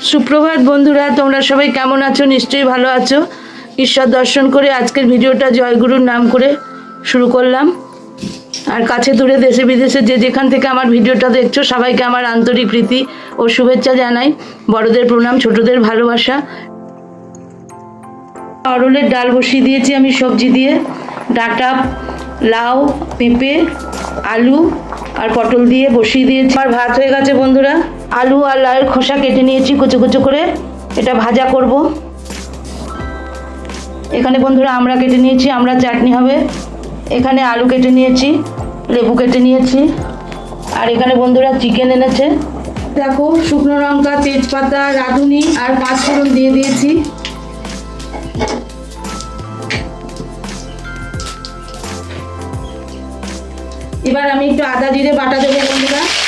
সুপ্রভাত বন্ধুরা, তোমরা সবাই কেমন আছো? নিশ্চয়ই ভালো আছো। ঈশ্বর দর্শন করে আজকের ভিডিওটা জয়গুরুর নাম করে শুরু করলাম। আর কাছে দূরে দেশে বিদেশে যে যেখান থেকে আমার ভিডিওটা দেখছ, সবাইকে আমার আন্তরিক প্রীতি ও শুভেচ্ছা জানাই। বড়দের প্রণাম, ছোটদের ভালোবাসা। অরলের ডাল বসিয়ে দিয়েছি আমি সবজি দিয়ে। ডাটা, লাউ, পেঁপে, আলু আর পটল দিয়ে বসিয়ে দিয়েছি। আমার ভাত হয়ে গেছে বন্ধুরা। আলু আর লাউয়ের খোসা কেটে নিয়েছি, কুচো কুচো করে। এটা ভাজা করব। এখানে বন্ধুরা আমরা কেটে নিয়েছি, আমরা চাটনি হবে। এখানে আলু কেটে নিয়েছি, লেবু কেটে নিয়েছি। আর এখানে বন্ধুরা চিকেন এনেছে। দেখো, শুকনো লঙ্কা, তেজপাতা, রাঁধুনি আর পাঁচফোড়ন দিয়ে দিয়েছি। এবার আমি একটু আদা, জিরে, বাটা দেবো বন্ধুরা।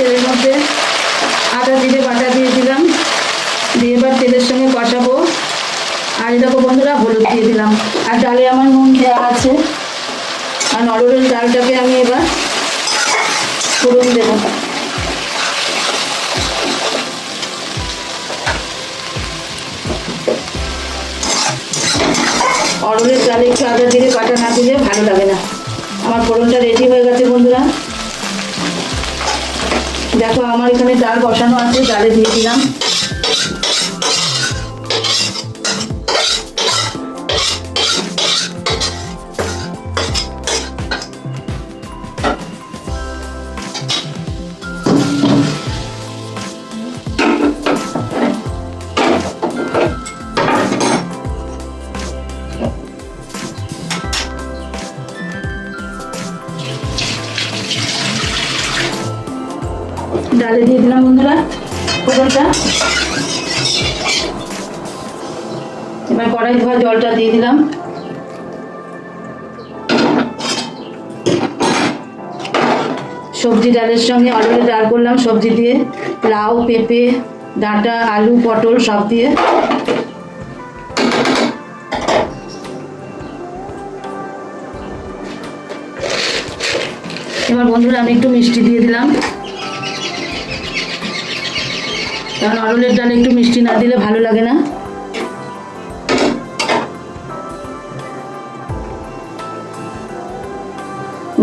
তেলের মধ্যে আদা জিরে বাটা দিয়ে দিলাম। দিয়ে এবার তেলের সঙ্গে কষাবো। আর দেখো বন্ধুরা, হলুদ দিয়ে দিলাম। আর ডালে আমার নুন দেওয়া আছে। আর নরমের ডালটাকে আমি এবার ফোড়ন দেবো। অরলের ডালে একটু আদা জিরে কাটা না দিলে ভালো লাগে না। আমার ফোড়নটা রেডি হয়ে গেছে বন্ধুরা। দেখো আমার এখানে ডাল বসানো আছে ডালে দিয়ে দিলাম। ডালে দিয়ে দিলাম বন্ধুরা ফোড়নটা এবার কড়াই ধোয়া জলটা দিয়ে দিলাম। সবজি ডালের সঙ্গে আলুর ডাল করলাম, সবজি দিয়ে। লাউ, পেঁপে, ডাঁটা, আলু, পটল, সব দিয়ে। এবার বন্ধুরা আমি একটু মিষ্টি দিয়ে দিলাম। কারণ অরলের ডালে একটু মিষ্টি না দিলে ভালো লাগে না।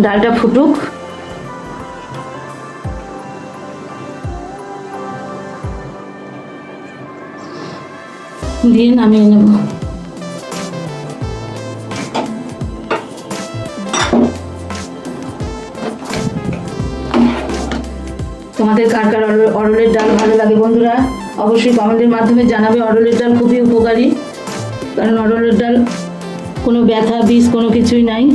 ডালটা ফুটুক। দিন নামিয়ে নেব। তোমাদের কার কার অরল- অরলের ডাল ভালো লাগে বন্ধুরা, অবশ্যই কমেন্টের মাধ্যমে জানাবে। অরলের ডাল খুবই উপকারী, কারণ অরলের ডাল কোনো ব্যথা, বিষ কোনো কিছুই নাই।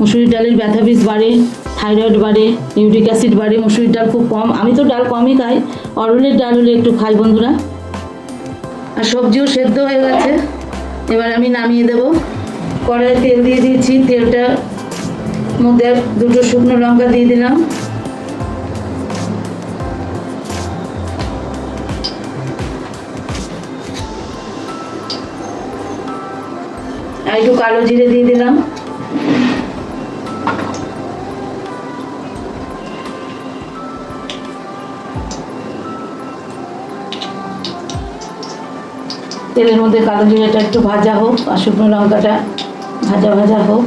মুসুরির ডালের ব্যথা, বিষ বাড়ে, থাইরয়েড বাড়ে ইউরিক অ্যাসিড বাড়ে, মুসুরির ডাল খুব কম। আমি তো ডাল কমই খাই, অরলের ডাল হলে একটু খাই বন্ধুরা। আর সবজিও সেদ্ধ হয়ে গেছে, এবার আমি নামিয়ে দেব। কড়াইয়ে তেল দিয়ে দিয়েছি, তেলটা মধ্যে দুটো শুকনো লঙ্কা দিয়ে দিলাম। একটু কালো জিরে দিয়ে দিলাম। তেলের মধ্যে কালো জিরেটা একটু ভাজা হোক আর শুকনো লঙ্কাটা ভাজা ভাজা হোক।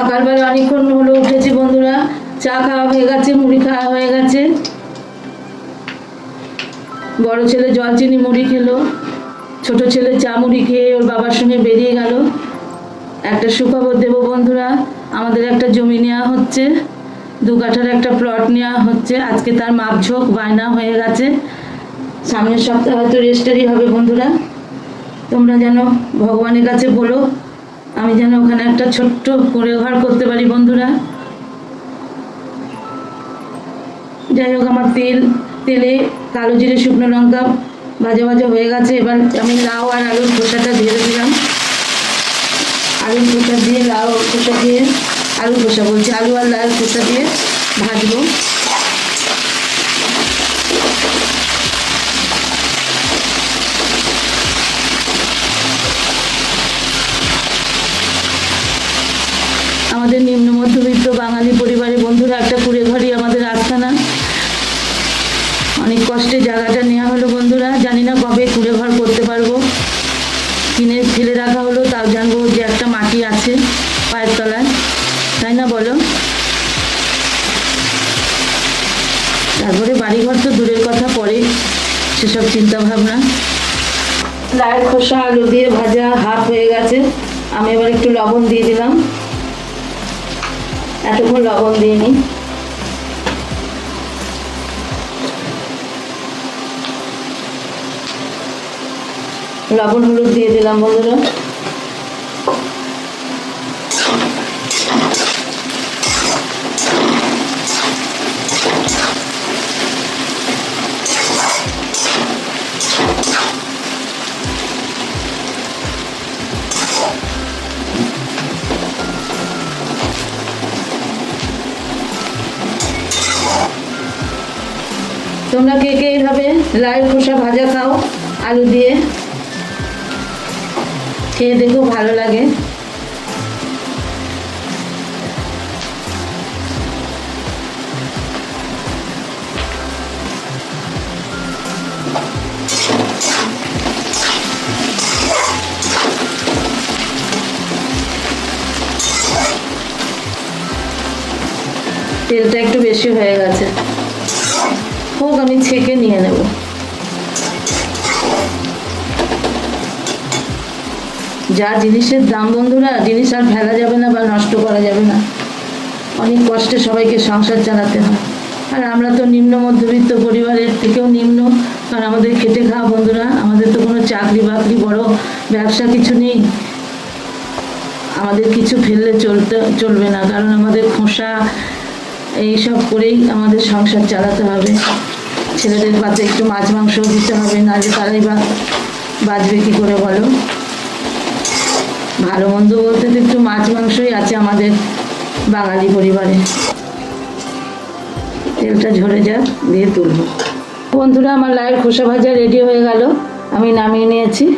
সকালবেলা অনেকক্ষণ হলো উঠেছি বন্ধুরা। চা খাওয়া হয়ে গেছে, মুড়ি খাওয়া হয়ে গেছে। বড় ছেলে জল চিনি মুড়ি খেলো। ছোট ছেলে চা মুড়ি খেয়ে ওর বাবার সঙ্গে বেরিয়ে গেল। একটা সুখবর দেব বন্ধুরা, আমাদের একটা জমি নেওয়া হচ্ছে। দু কাঠার একটা প্লট নেওয়া হচ্ছে। আজকে তার মাপঝোঁক বায়না হয়ে গেছে। সামনের সপ্তাহে হয়তো রেজিস্টারি হবে বন্ধুরা। তোমরা যেন ভগবানের কাছে বলো। আমি যেন ওখানে একটা ছোট্ট করে ঘর করতে পারি, বন্ধুরা। যাই হোক, আমার তেল, তেলে কালো জিরে, শুকনো লঙ্কা ভাজা ভাজা হয়ে গেছে। এবার আমি লাউ আর আলুর খোসাটা দিয়ে দিলাম। আলুর খোসা দিয়ে, লাউ খোসা দিয়ে আলু খোসা বলছি, আলু আর লাউ খোসা দিয়ে ভাজবো। দূরের কথা পরে সেসব চিন্তা ভাবনা লায়ের খোসা, আলু দিয়ে ভাজা হাফ হয়ে গেছে। আমি এবার একটু লবণ দিয়ে দিলাম। এতক্ষণ লবণ দিয়ে নিই লবণ হলুদ দিয়ে দিলাম বন্ধুরা। তোমরা কে কে এইভাবে লাউ খোসা ভাজা খাও? আলু দিয়ে। খেয়ে দেখো, ভালো লাগে। তেলটা একটু বেশি হয়ে গেছে। হোক আমি ছেঁকে নিয়ে নেব। যা জিনিসের দাম বন্ধুরা, জিনিস আর ফেলা যাবে না বা নষ্ট করা যাবে না। অনেক কষ্টে সবাইকে সংসার চালাতে হয়। আর আমরা তো নিম্ন মধ্যবিত্ত পরিবারের থেকেও নিম্ন। কারণ আমাদের খেটে খাওয়া বন্ধুরা, আমাদের তো কোনো চাকরি বাকরি বড় ব্যবসা কিছু নেই। আমাদের কিছু ফেললে চলতে, চলবে না। কারণ আমাদের খোসা এইসব করেই আমাদের সংসার চালাতে হবে। ছেলেদের পাতে একটু মাছ, মাংস দিতে হবে না যে তারাই বা বাঁচবে কী করে বলো? ভালো মন্দ বলতে তো একটু মাছ, মাংসই আছে আমাদের বাঙালি পরিবারে। তেলটা ঝরে যাক, দিয়ে তুলবো। বন্ধুরা, আমার লাইয়ের খোসা ভাজা রেডি হয়ে গেল। আমি নামিয়ে নিয়েছি।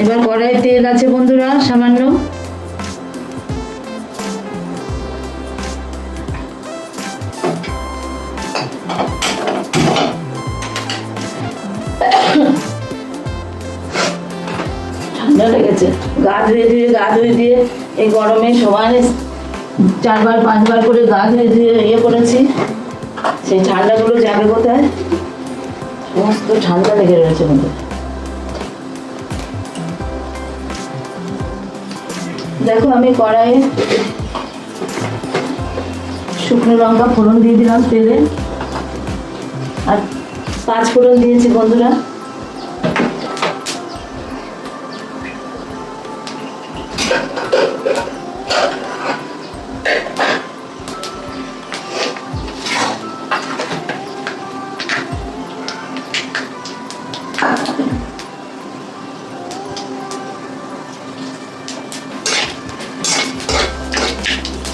এবার কড়াই তেল আছে বন্ধুরা, সামান্য। ঠান্ডা লেগেছে। গা ধুয়ে ধুয়ে, গা ধুয়ে দিয়ে এই গরমে সমানে চারবার, পাঁচবার করে গা ধুয়ে ধুয়ে ইয়ে করেছি। সেই ঠান্ডাগুলো যাবে কোথায়? সমস্ত ঠান্ডা লেগে রয়েছে মধ্যে দেখো আমি কড়াইয়ে শুকনো লঙ্কা ফোড়ন দিয়ে দিলাম তেলে। আর পাঁচ ফোড়ন দিয়েছি বন্ধুরা।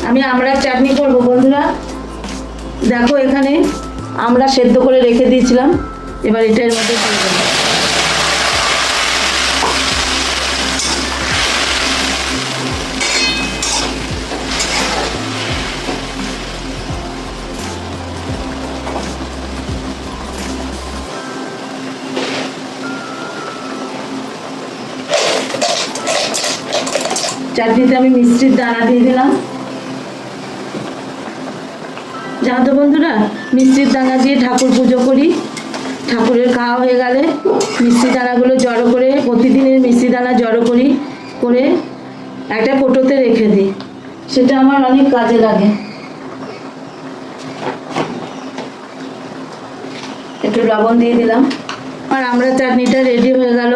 আমি আমড়ার চাটনি করব, বন্ধুরা। দেখো এখানে আমরা সেদ্ধ করে রেখে দিয়েছিলাম। এবার এটা এর মধ্যে চাটনিতে আমি মিষ্টির দানা দিয়ে দিলাম। জানো বন্ধুরা, মিষ্টির দানা দিয়ে ঠাকুর পুজো করি। ঠাকুরের খাওয়া হয়ে গেলে মিষ্টি দানাগুলো জড়ো করে, প্রতিদিনের মিষ্টি দানা জড়ো করি, করে একটা কোটোতে রেখে দিই। সেটা আমার অনেক কাজে লাগে। একটু লবণ দিয়ে দিলাম। আর আমরা চাটনিটা রেডি হয়ে গেল।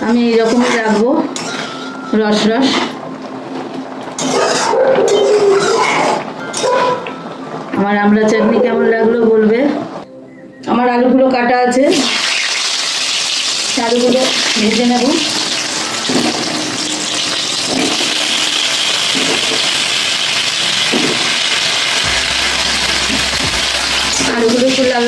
আমি এইরকমই রাখব। রস রস। আমার আমরা চাটনি কেমন লাগল বলবে? আমার আলুগুলো কাটা আছে। আলুগুলো ভেজে নেব। আলুগুলো একটু লাল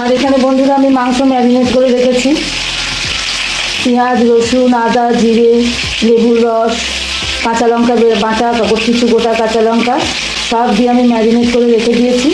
আর এখানে বন্ধুরা আমি মাংস ম্যারিনেট করে রেখেছি। পেঁয়াজ, রসুন, আদা, জিরে, লেবুর রস, কাঁচা লঙ্কা, বাটা কিছু গোটা কাঁচা লঙ্কা, সব দিয়ে আমি ম্যারিনেট করে রেখে দিয়েছি।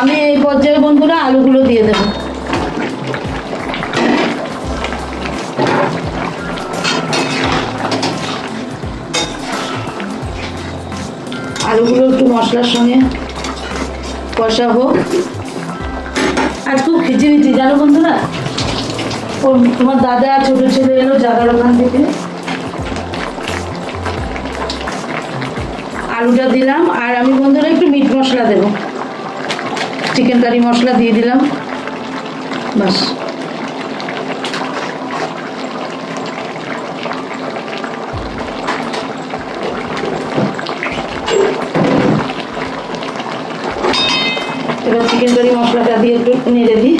আমি এই পর্যায়ে বন্ধুরা আলুগুলো দিয়ে দেবো। আলুগুলো একটু মশলার সঙ্গে কষাবো। আজ খুব খিচিমিচি, জানো বন্ধুরা? তোমার দাদা ছোট ছেলে এলো জাগার ওখান থেকে। আলুটা দিলাম, আর আমি বন্ধুরা একটু মিট মশলা দেবো। চিকেন কারি মশলা দিয়ে দিলাম। বাস। এবার চিকেন কারি মশলাটা দিয়ে একটু নেড়ে দিই।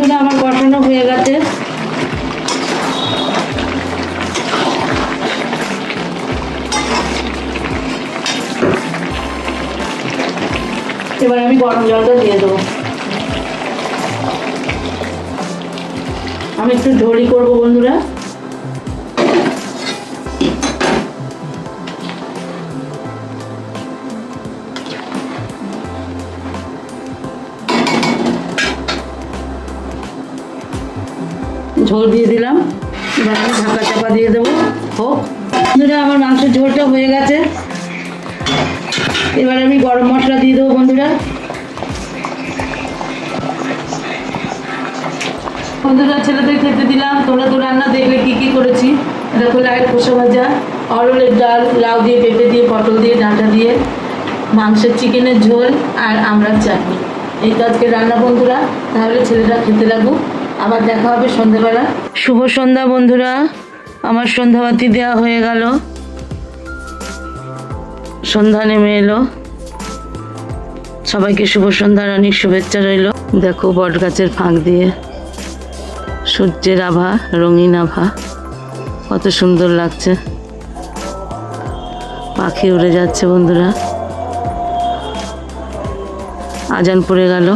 বন্ধুরা আমার কষানো হয়ে গেছে। এবার আমি গরম জলটা দিয়ে দেবো। আমি একটু ঝড়ি করব বন্ধুরা। ঝোল দিয়ে দিলাম। এবার ঢাকা চাপা দিয়ে দেবো। হোক, বন্ধুরা, আমার মাংসের ঝোলটা হয়ে গেছে। এবার আমি গরম মশলা দিয়ে দেবো, বন্ধুরা। বন্ধুরা, ছেলেদের খেতে দিলাম। তোমরা তো রান্না দেখলে কী কি করেছি। দেখো, লাইট খোসা ভাজা, অরলের ডাল, লাউ দিয়ে পেঁপে দিয়ে, পটল দিয়ে, ডাঁটা দিয়ে, মাংসের চিকেনের ঝোল আর আমড়ার চাটনি। এই তো আজকে রান্না, বন্ধুরা। তাহলে ছেলেরা খেতে লাগুক আবার দেখা হবে সন্ধ্যাবেলা শুভ সন্ধ্যা বন্ধুরা, আমার সন্ধ্যাবাতি দেওয়া হয়ে গেল। সন্ধ্যা নেমে এলো। সবাইকে শুভ সন্ধ্যার অনেক শুভেচ্ছা রইল। দেখো বট গাছের ফাঁক দিয়ে সূর্যের আভা, রঙিন আভা, কত সুন্দর লাগছে। পাখি উড়ে যাচ্ছে বন্ধুরা। আজান পড়ে গেল।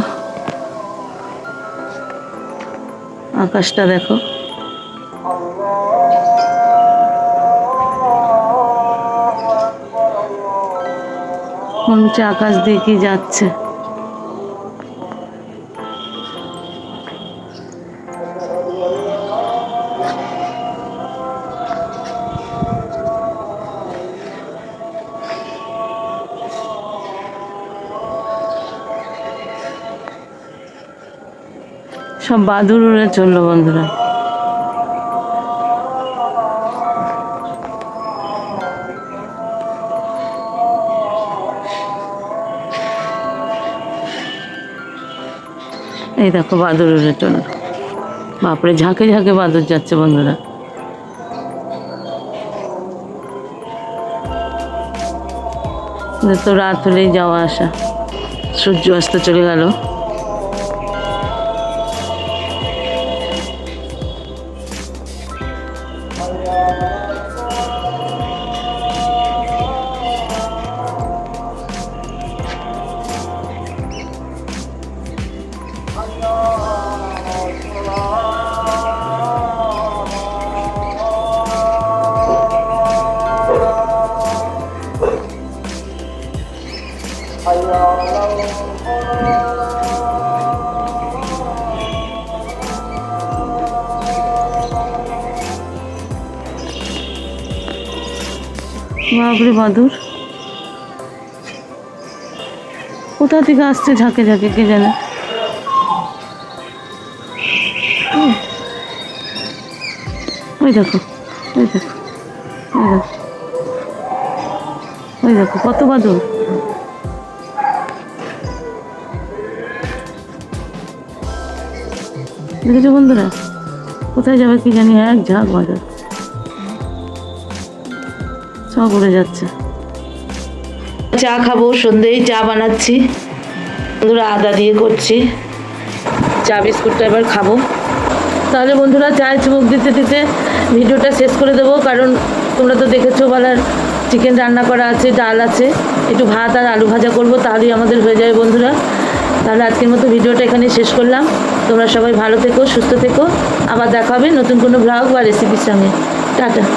আকাশটা দেখো। হচ্ছে আকাশ দিয়ে কি যাচ্ছে? সব বাদুর উড়ে চলল বন্ধুরা। এই দেখো বাদুর উড়ে চলল বাপরে, ঝাঁকে ঝাঁকে বাদুর যাচ্ছে, বন্ধুরা। তো রাত হলেই যাওয়া আসা। সূর্য অস্ত চলে গেল। বাপরে বাদুর। কোথা থেকে আসছে ঝাঁকে ঝাঁকে কে জানে। ওই দেখো ওই দেখো ওই দেখো ওই দেখো, কত বাদুর। দেখেছ বন্ধুরা? কোথায় যাবে কি জানি, এক ঝাঁক বাজার সব যাচ্ছে। চা খাব সন্ধ্যেই চা বানাচ্ছি। বন্ধুরা আদা দিয়ে করছি। চা বিস্কুটটা এবার খাব। তাহলে বন্ধুরা চায় চুমুক দিতে দিতে ভিডিওটা শেষ করে দেবো, কারণ তোমরা তো দেখেছ বলার চিকেন রান্না করা আছে, ডাল আছে, একটু ভাত আর আলু ভাজা করব, তাহলেই আমাদের হয়ে যাবে বন্ধুরা। তাহলে আজকের মতো ভিডিওটা এখানেই শেষ করলাম। তোমরা সবাই ভালো থেকো, সুস্থ থেকো। আবার দেখা হবে নতুন কোনো ব্লগ বা রেসিপির সঙ্গে। টাটা।